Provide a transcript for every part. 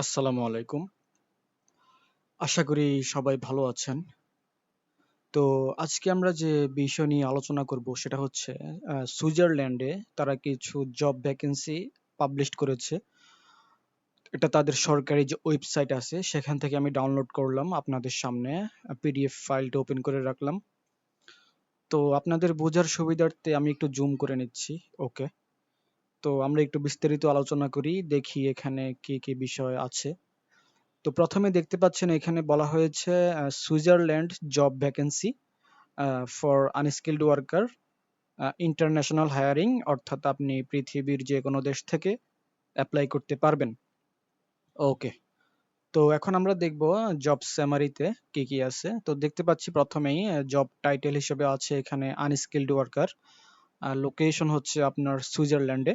আসসালামু আলাইকুম। আশা করি সবাই ভালো আছেন। তো আজকে আমরা যে বিষয় নিয়ে আলোচনা করব সেটা হচ্ছে সুইজারল্যান্ডে তারা কিছু জব ভ্যাকেন্সি পাবলিশ করেছে। এটা তাদের সরকারি যে ওয়েবসাইট আছে, সেখান থেকে আমি ডাউনলোড করলাম আপনাদের সামনে পিডিএফ ফাইলটা ওপেন করে রাখলাম। তো আপনাদের বোঝার সুবিধার্থে আমি একটু জুম করে নিচ্ছি ওকে তো আমরা একটু বিস্তারিত আলোচনা করি, দেখি এখানে কি কি বিষয় আছে। তো প্রথমে দেখতে পাচ্ছেন এখানে বলা হয়েছে Switzerland job vacancy for unskilled worker international hiring অর্থাৎ আপনি পৃথিবীর যে কোনো দেশ থেকে অ্যাপ্লাই করতে পারবেন। ওকে তো এখন আমরা দেখব জব স্যামারিতে কি কি আছে। তো দেখতে পাচ্ছি প্রথমেই জব টাইটেল হিসেবে আছে এখানে আনস্কিল্ড ওয়ার্কার লোকেশন হচ্ছে আপনার সুইজারল্যান্ডে।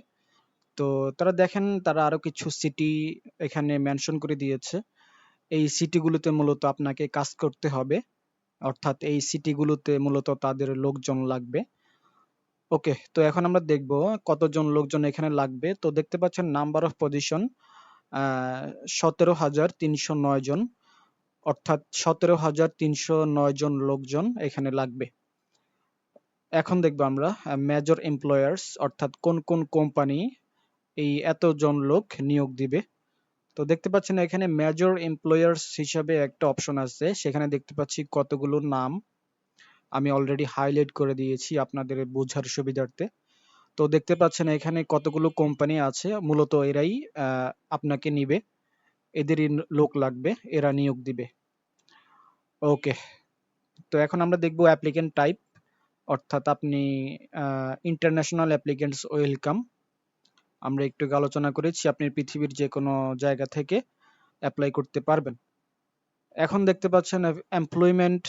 তো তারা দেখেন তারা আরও কিছু সিটি এখানে মেনশন করে দিয়েছে। এই সিটিগুলোতে মূলত আপনাকে কাজ করতে হবে। অর্থাৎ এই সিটিগুলোতে মূলত তাদের লোকজন লাগবে। ওকে, তো এখন আমরা দেখব কতজন লোকজন এখানে লাগবে। তো দেখতে পাচ্ছেন নাম্বার অফ পজিশন সতেরো হাজার তিনশো নয় জন। অর্থাৎ সতেরো হাজার তিনশো নয় জন লোকজন এখানে লাগবে। এখন দেখব আমরা মেজর এমপ্লয়ার্স অর্থাৎ কোন কোন কোম্পানি এই এতজন লোক নিয়োগ দিবে। তো দেখতে পাচ্ছেন এখানে মেজর এমপ্লয়ার্স হিসাবে একটা অপশন আছে। সেখানে দেখতে পাচ্ছি কতগুলো নাম। আমি অলরেডি হাইলাইট করে দিয়েছি আপনাদের বোঝার সুবিধার্থে। তো দেখতে পাচ্ছেন এখানে কতগুলো কোম্পানি আছে। মূলত এরাই আপনাকে নিবে। এদেরই লোক লাগবে, এরা নিয়োগ দিবে। ওকে। তো এখন আমরা দেখব অ্যাপ্লিকেন্ট টাইপ অর্থাৎ আপনি ইন্টারন্যাশনাল অ্যাপ্লিকেন্টস ওয়েলকাম আমরা একটু আলোচনা করেছি, আপনি পৃথিবীর যে কোনো জায়গা থেকে অ্যাপ্লাই করতে পারবেন। এখন দেখতে পাচ্ছেন এমপ্লয়মেন্ট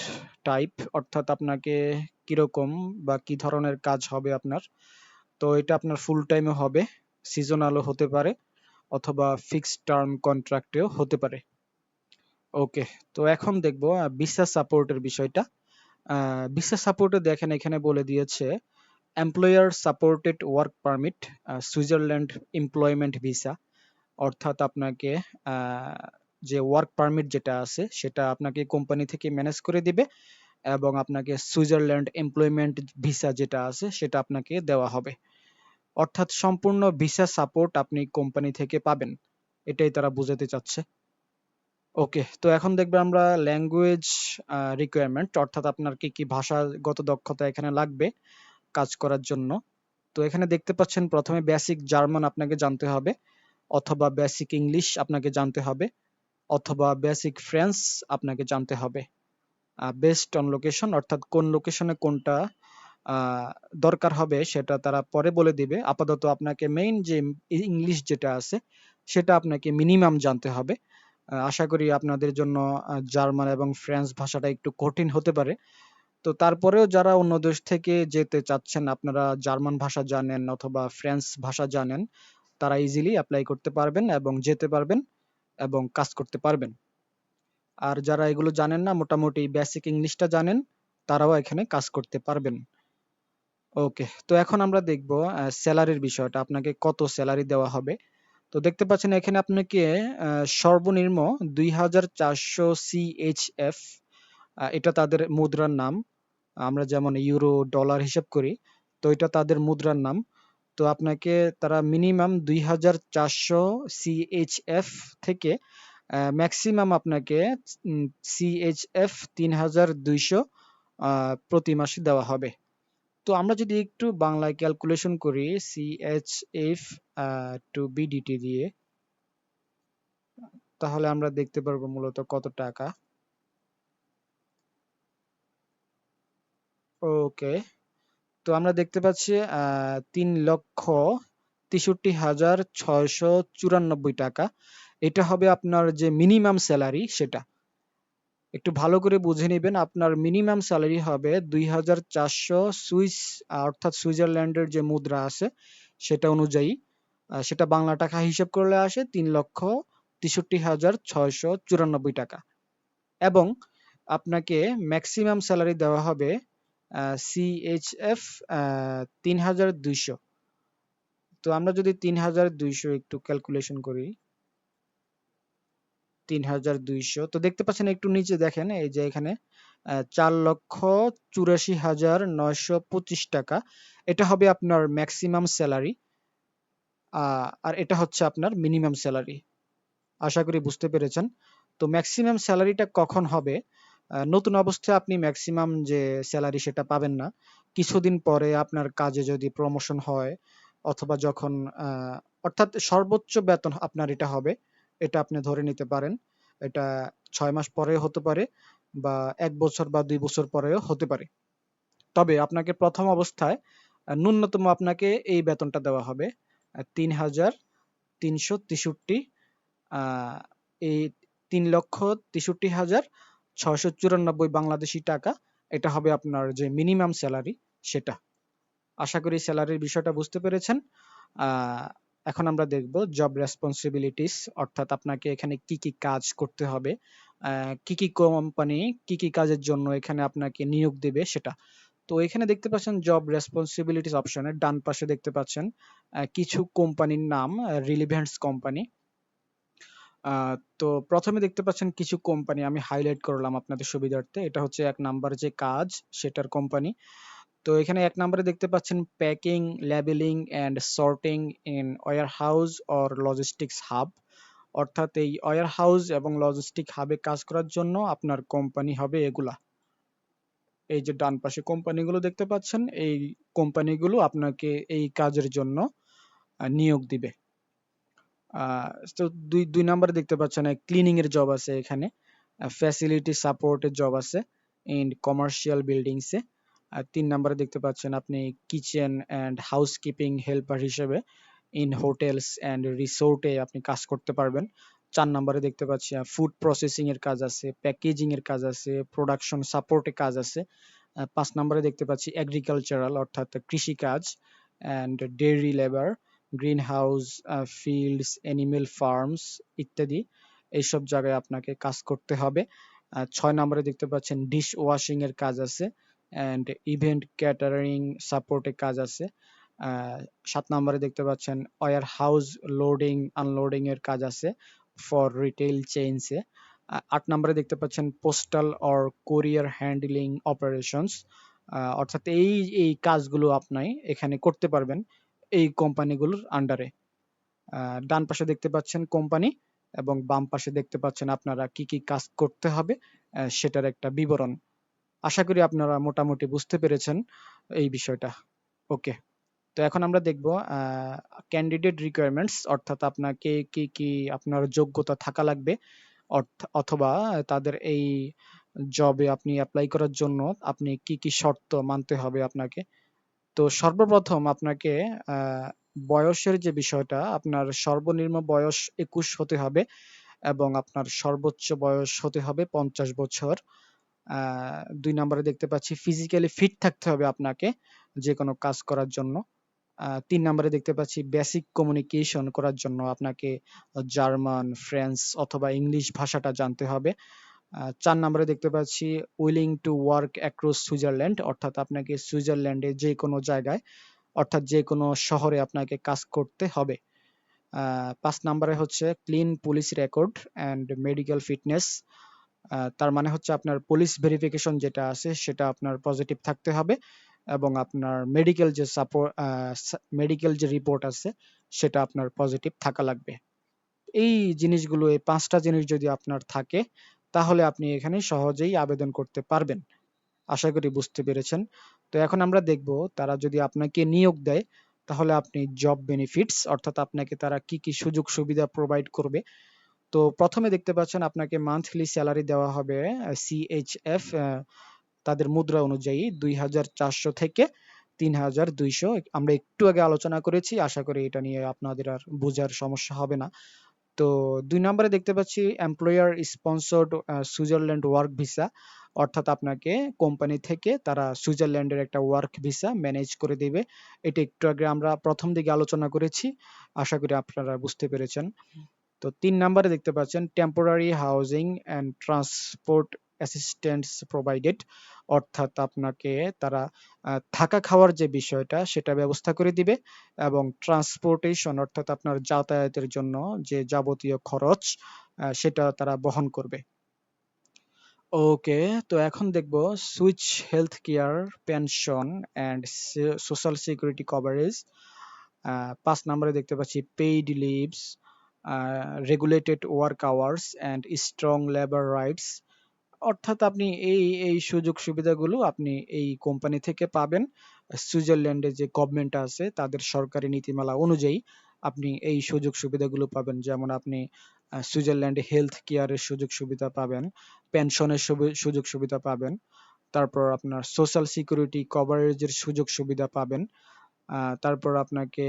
টাইপ অর্থাৎ আপনাকে কীরকম বা কি ধরনের কাজ হবে আপনার। তো এটা আপনার ফুল টাইমে হবে সিজনালও হতে পারে, অথবা ফিক্সড টার্ম কন্ট্রাক্টেও হতে পারে। ওকে, তো এখন দেখব ভিসা সাপোর্টের বিষয়টা। ভিসা সাপোর্টে দেখেন, এখানে বলে দিয়েছে employer supported work permit Switzerland employment visa অর্থাৎ আপনাকে যে ওয়ার্ক পারমিট যেটা আছে, সেটা আপনাকে কোম্পানি থেকে ম্যানেজ করে দিবে এবং আপনাকে সুইজারল্যান্ড এমপ্লয়মেন্ট ভিসা যেটা আছে, সেটা আপনাকে দেওয়া হবে। অর্থাৎ সম্পূর্ণ ভিসা সাপোর্ট আপনি কোম্পানি থেকে পাবেন। এটাই তারা বোঝাতে চাচ্ছে। ওকে তো এখন দেখবে আমরা ল্যাঙ্গুয়েজ রিকোয়ারমেন্ট অর্থাৎ আপনার কি কি ভাষাগত দক্ষতা এখানে লাগবে কাজ করার জন্য। তো এখানে দেখতে পাচ্ছেন প্রথমে বেসিক জার্মান আপনাকে জানতে হবে, অথবা বেসিক ইংলিশ আপনাকে জানতে হবে, অথবা বেসিক ফ্রেঞ্চ আপনাকে জানতে হবে। বেস্ট অন লোকেশন অর্থাৎ কোন লোকেশনে কোনটা দরকার হবে সেটা তারা পরে বলে দিবে। আপাতত আপনাকে মেইন যে ইংলিশ যেটা আছে, সেটা আপনাকে মিনিমাম জানতে হবে। আশা করি আপনাদের জন্য জার্মান এবং ফ্রেঞ্চ ভাষাটা একটু কঠিন হতে পারে। তো তারপরেও যারা অন্য দেশ থেকে যেতে চাচ্ছেন, আপনারা জার্মান ভাষা জানেন অথবা ফ্রেঞ্চ ভাষা জানেন, তারা ইজিলি অ্যাপ্লাই করতে পারবেন এবং যেতে পারবেন এবং কাজ করতে পারবেন। আর যারা এগুলো জানেন না, মোটামুটি বেসিক ইংলিশটা জানেন, তারাও এখানে কাজ করতে পারবেন। ওকে, তো এখন আমরা দেখব স্যালারির বিষয়টা, আপনাকে কত স্যালারি দেওয়া হবে। তো দেখতে পাচ্ছেন এখানে আপনাকে সর্বনিম্ন দুই হাজার চারশো সিএইচএফ এটা তাদের মুদ্রার নাম। আমরা যেমন ইউরো ডলার হিসাব করি, তো এটা তাদের মুদ্রার নাম। তো আপনাকে তারা মিনিমাম দুই হাজার চারশো সিএইচএফ থেকে ম্যাক্সিমাম আপনাকে সিএইচএফ তিন হাজার দুইশো প্রতি মাসে দেওয়া হবে। তো আমরা যদি একটু বাংলায় ক্যালকুলেশন করি সিএইচএফ টু বিডিটি দিয়ে, তাহলে আমরা দেখতে পারব মূলত কত টাকা। ওকে তো আমরা দেখতে পাচ্ছি তিন লক্ষ তেষট্টি হাজার ছয়শো চুরানব্বই টাকা। এটা হবে আপনার যে মিনিমাম স্যালারি সেটা। একটু ভালো করে বুঝে নেবেন, আপনার মিনিমাম স্যালারি হবে দুই হাজার চারশো সুইস, অর্থাৎ সুইজারল্যান্ডের যে মুদ্রা আছে সেটা অনুযায়ী। সেটা বাংলা টাকা হিসেব করলে আসে তিন লক্ষ তেষট্টি হাজার ছয়শো চুরানব্বই টাকা। এবং আপনাকে ম্যাক্সিমাম স্যালারি দেওয়া হবে সিএইচএফ তিন হাজার দুইশো। তো আমরা যদি তিন হাজার দুইশো একটু ক্যালকুলেশন করি, তিন হাজার দুইশো, তো দেখতে পাচ্ছেন একটু নিচে দেখেন, এই যে এখানে চার লক্ষ চুরাশি হাজার নয়শো পঁচিশ টাকা। এটা হবে আপনার ম্যাক্সিমাম স্যালারি আর এটা হচ্ছে আপনার মিনিমাম স্যালারি আশা করি বুঝতে পেরেছেন। তো ম্যাক্সিমাম স্যালারিটা কখন হবে? নতুন অবস্থায় আপনি ম্যাক্সিমাম যে স্যালারি সেটা পাবেন না। কিছুদিন পরে আপনার কাজে যদি প্রমোশন হয় অথবা যখন অর্থাৎ সর্বোচ্চ বেতন আপনার এটা হবে, এটা আপনি ধরে নিতে পারেন। এটা ছয় মাস পরে হতে পারে বা এক বছর বা দুই বছর পরেও হতে পারে। তবে আপনাকে প্রথম অবস্থায় ন্যূনতম আপনাকে এই বেতনটা দেওয়া হবে তিন হাজার তিনশো তেষট্টি এই তিন লক্ষ তেষট্টি হাজার ছয়শো চুরানব্বই বাংলাদেশি টাকা, এটা হবে আপনার যে মিনিমাম স্যালারি সেটা। আশা করি স্যালারির বিষয়টা বুঝতে পেরেছেন। এখন আমরা দেখব জব রেসপন্সিবিলিটিস অর্থাৎ আপনাকে এখানে কি কি কাজ করতে হবে। কি কি কোম্পানি কি কি কাজের জন্য এখানে আপনাকে নিয়োগ দেবে, সেটা। তো এখানে দেখতে পাচ্ছেন জব রেসপন্সিবিলিটিস অপশনের ডান পাশে দেখতে পাচ্ছেন কিছু কোম্পানির নাম রিলিভেন্টস কোম্পানি তো প্রথমে দেখতে পাচ্ছেন কিছু কোম্পানি আমি হাইলাইট করলাম আপনাদের সুবিধার্থে। এটা হচ্ছে এক নাম্বার যে কাজ, সেটার কোম্পানি তো এখানে এক নম্বরে দেখতে পাচ্ছেন packing labelling and sorting in warehouse or logistics hub অর্থাৎ এই ওয়ার হাউস এবং লজিস্টিক হাবে কাজ করার জন্য আপনার কোম্পানি হবে এগুলা। এই যে ডান পাশে কোম্পানিগুলো দেখতে পাচ্ছেন, এই কোম্পানিগুলো আপনাকে এই কাজের জন্য নিয়োগ দিবে। তো দুই দুই নম্বরে দেখতে পাচ্ছেন ক্লিনিং এর জব আছে এখানে ফ্যাসিলিটি সাপোর্টের জব আছে ইন কমার্শিয়াল বিল্ডিংস আর তিন নম্বরে দেখতে পাচ্ছেন আপনি কিচেন অ্যান্ড হাউসকিপিং হেল্পার হিসেবে ইন হোটেলস অ্যান্ড রিসোর্টে আপনি কাজ করতে পারবেন। চার নম্বরে দেখতে পাচ্ছি ফুড প্রসেসিং এর কাজ আছে প্যাকেজিং এর কাজ আছে প্রোডাকশন সাপোর্টে কাজ আছে। পাঁচ নম্বরে দেখতে পাচ্ছি এগ্রিকালচারাল অর্থাৎ কৃষি কাজ and dairy labour greenhouse fields animal farms ইত্যাদি এইসব জায়গায় আপনাকে কাজ করতে হবে। ছয় নম্বরে দেখতে পাচ্ছেন ডিশ ওয়াশিং এর কাজ আছে অ্যান্ড ইভেন্ট ক্যাটারিং সাপোর্টে কাজ আছে। সাত নম্বরে দেখতে পাচ্ছেন ওয়ার হাউস লোডিং আনলোডিং এর কাজ আছে ফর রিটেল চেইনসে আট নম্বরে দেখতে পাচ্ছেন postal or courier handling operations অর্থাৎ এই এই কাজগুলো আপনি এখানে করতে পারবেন। এই কোম্পানিগুলোর আন্ডারে ডান পাশে দেখতে পাচ্ছেন কোম্পানি এবং বাম পাশে দেখতে পাচ্ছেন আপনারা কি কি কাজ করতে হবে সেটার একটা বিবরণ। আশা করি আপনারা মোটামুটি বুঝতে পেরেছেন এই বিষয়টা। ওকে তো এখন আমরা দেখব ক্যান্ডিডেট রিকোয়ারমেন্টস অর্থাৎ আপনাকে কি কি আপনার যোগ্যতা থাকা লাগবে অথবা তাদের এই জবে আপনি অ্যাপ্লাই করার জন্য আপনি কি কি শর্ত মানতে হবে আপনাকে। তো সর্বপ্রথম আপনাকে বয়সের যে বিষয়টা, আপনার সর্বনিম্ন বয়স একুশ হতে হবে এবং আপনার সর্বোচ্চ বয়স হতে হবে পঞ্চাশ বছর। দুই নম্বরে দেখতে পাচ্ছি ফিজিক্যালি ফিট থাকতে হবে আপনাকে যে কোনো কাজ করার জন্য। তিন নম্বরে দেখতে পাচ্ছি বেসিক কমিউনিকেশন করার জন্য আপনাকে জার্মান ফ্রেঞ্চ অথবা ইংলিশ ভাষাটা জানতে হবে। চার নম্বরে দেখতে পাচ্ছি willing to work across Switzerland অর্থাৎ আপনাকে সুইজারল্যান্ডে যে কোনো জায়গায়, অর্থাৎ যে কোনো শহরে আপনাকে কাজ করতে হবে। পাঁচ নম্বরে হচ্ছে clean police record and medical fitness তার মানে হচ্ছে আপনার পুলিশ ভেরিফিকেশন যেটা আছে, সেটা আপনার পজিটিভ থাকতে হবে এবং আপনার মেডিকেল যে সাপোর্ট মেডিকেল যে রিপোর্ট আছে, সেটা আপনার পজিটিভ থাকা লাগবে। এই জিনিসগুলো, এই পাঁচটা জিনিস যদি আপনার থাকে তাহলে আপনি এখানে সহজেই আবেদন করতে পারবেন। আশা করি বুঝতে পেরেছেন। তো এখন আমরা দেখব তারা যদি আপনাকে নিয়োগ দেয়, তাহলে আপনি জব বেনিফিটস অর্থাৎ আপনাকে তারা কি কি সুযোগ সুবিধা প্রোভাইড করবে। তো প্রথমে দেখতে পাচ্ছেন আপনাকে মান্থলি স্যালারি দেওয়া হবে সিএইচএফ তাদের মুদ্রা অনুযায়ী দুই হাজার চারশো থেকে তিন হাজার দুইশো। আমরা একটু আগে আলোচনা করেছি, আশা করি এটা নিয়ে আপনাদের আর বোঝার সমস্যা হবে না। তো দুই নম্বরে দেখতে পাচ্ছি employer sponsored Switzerland work visa অর্থাৎ আপনাকে কোম্পানি থেকে তারা সুইজারল্যান্ডের একটা ওয়ার্ক ভিসা ম্যানেজ করে দেবে। এটা একটু আগে আমরা প্রথম দিকে আলোচনা করেছি, আশা করি আপনারা বুঝতে পেরেছেন। তো তিন নম্বরে দেখতে পাচ্ছেন temporary housing and transport assistance provided অর্থাৎ আপনাকে তারা থাকা খাওয়ার যে বিষয়টা, সেটা ব্যবস্থা করে দিবে এবং ট্রান্সপোর্টেশন অর্থাৎ আপনার যাতায়াতের জন্য যে যাবতীয় খরচ সেটা তারা বহন করবে। ওকে তো এখন দেখব Swiss health care pension and social security coverage পাঁচ নম্বরে দেখতে পাচ্ছি paid leaves regulated work hours and strong labour rights অর্থাৎ আপনি এই এই সুযোগ সুবিধাগুলো আপনি এই কোম্পানি থেকে পাবেন। সুইজারল্যান্ডে যে গভর্নমেন্ট আছে, তাদের সরকারি নীতিমালা অনুযায়ী আপনি এই সুযোগ সুবিধাগুলো পাবেন। যেমন আপনি সুইজারল্যান্ডে হেলথ কেয়ারের সুযোগ সুবিধা পাবেন পেনশনের সুযোগ সুবিধা পাবেন, তারপর আপনার সোশ্যাল সিকিউরিটি কভারেজের সুযোগ সুবিধা পাবেন তারপর আপনাকে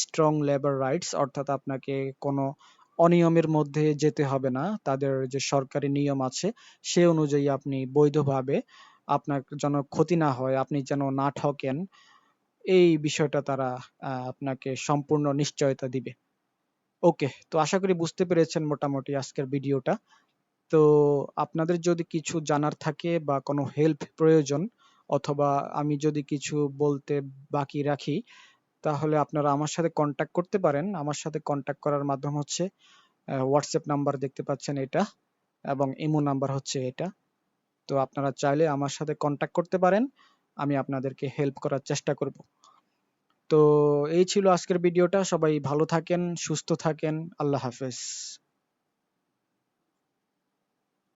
স্ট্রং লেবার রাইটস অর্থাৎ আপনাকে কোনো অনিয়মের মধ্যে যেতে হবে না। তাদের যে সরকারি নিয়ম আছে, সে অনুযায়ী আপনি বৈধভাবে আপনার যেন ক্ষতি না হয়, আপনি যেন না ঠকেন, এই বিষয়টা তারা আপনাকে সম্পূর্ণ নিশ্চয়তা দিবে। ওকে, তো আশা করি বুঝতে পেরেছেন মোটামুটি আজকের ভিডিওটা। তো আপনাদের যদি কিছু জানার থাকে বা কোনো হেল্প প্রয়োজন, অথবা আমি যদি কিছু বলতে বাকি রাখি তাহলে আপনারা আমার সাথে কন্ট্যাক্ট করতে পারেন। আমার সাথে কন্ট্যাক্ট করার মাধ্যম হচ্ছে হোয়াটসঅ্যাপ নাম্বার দেখতে পাচ্ছেন এটা এবং ইমো নাম্বার হচ্ছে এটা। তো আপনারা চাইলে আমার সাথে কন্ট্যাক্ট করতে পারেন, আমি আপনাদেরকে হেল্প করার চেষ্টা করব। তো এই ছিল আজকের ভিডিওটা সবাই ভালো থাকেন, সুস্থ থাকেন। আল্লাহ হাফেজ।